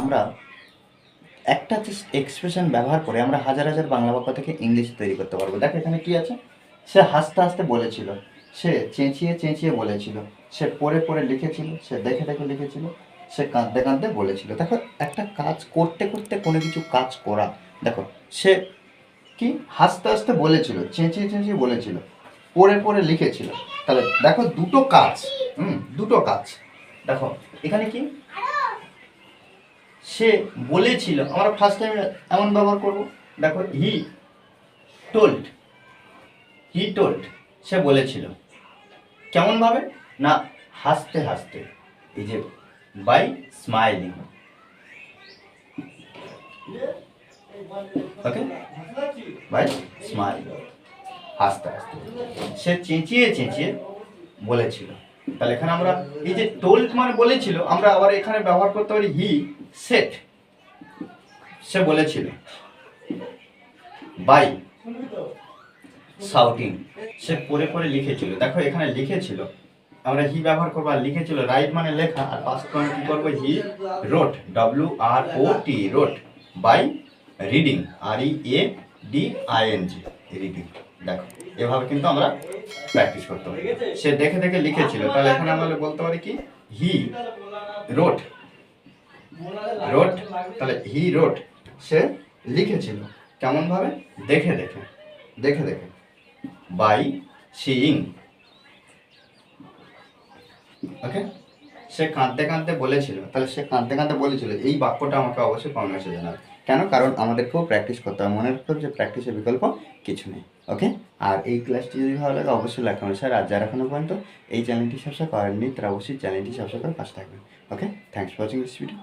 আমরা একটা এক্সপ্রেশন ব্যবহার করে আমরা হাজার হাজার বাংলা বাক্য থেকে ইংলিশ তৈরি করতে পারব। দেখো এখানে কি আছে? সে হাসতে হাসতে বলেছিল, সে চেঁচিয়ে চেঁচিয়ে বলেছিল, সে পড়ে পড়ে লিখেছিল, সে দেখে দেখে লিখেছিল, সে কাঁদতে কাঁদতে বলেছিল। দেখো একটা কাজ করতে করতে কোনো কিছু কাজ করা, দেখো সে কি হাসতে হাসতে বলেছিল, চেঁচিয়ে চেঁচিয়ে বলেছিল, পড়ে পড়ে লিখেছিল। তাহলে দেখো দুটো কাজ, হুম, দুটো কাজ। দেখো এখানে কি? সে বলেছিল, আমরা ফার্স্ট টাইম এমন ব্যবহার করব। দেখো হি টোল্ড হি টোল্ড সে বলেছিল। কেমনভাবে? না, হাসতে হাসতে, এই যে by smiling okay by smiling হাসতে হাসতে। সে চেঁচিয়ে চেঁচিয়ে বলেছিল। তাহলে এখানে আমরা এই যে টোল্ড মানে বলেছিল, আমরা আবার এখানে ব্যবহার করতে পারি হি সেট সে বলেছিল। বাই শাউটিং সে পড়ে পড়ে লিখেছিল। দেখো এখানে লিখেছিল, আমরা হি ব্যবহার করব আর লিখেছিল রাইট মানে লেখা, আর পাস্ট মানে কি করব? He wrote W R O T wrote by reading R E A D I N G reading দেখো, এভাবে কিন্তু আমরা প্র্যাকটিস করতে হবে। সে দেখে দেখে লিখেছিল। তাহলে এখানে আমরা বলতে পারি কি? হি রোট রোট তাহলে হি রোট সে লিখেছিল। কেমনভাবে? দেখে দেখে। দেখে দেখে। বাই সিইং ওকে সে কাঁদতে কাঁদতে বলেছিল, তাহলে সে কাঁদতে কাঁদতে বলেছিল, এই বাক্যটা আমাকে অবশ্যই কমেন্টসে জানাবে। কেন? কারণ আমাদেরকেও প্র্যাকটিস করতে হবে। মনে রাখতে হবে যে প্র্যাকটিসের বিকল্প কিছু নেই ওকে আর এই ক্লাসটি যদি ভালো লাগে, অবশ্যই লাইক স্যার আর যারা এখনও পর্যন্ত এই চ্যানেলটি সাবস্ক্রাইব করেননি, তারা অবশ্যই চ্যানেলটি সাবস্ক্রাইব করে পাশে থাকবেন okay thanks for watching this video